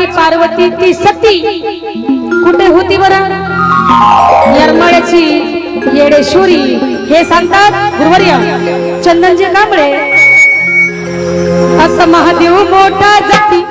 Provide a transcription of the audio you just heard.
गावची पार्वती ती सती. कुठे होती बरं? यरमाळ्याची येडेश्वरी. हे सांगतात गुरुवर्य चंदनजी कांबळे. असं महादेव मोठा जाती.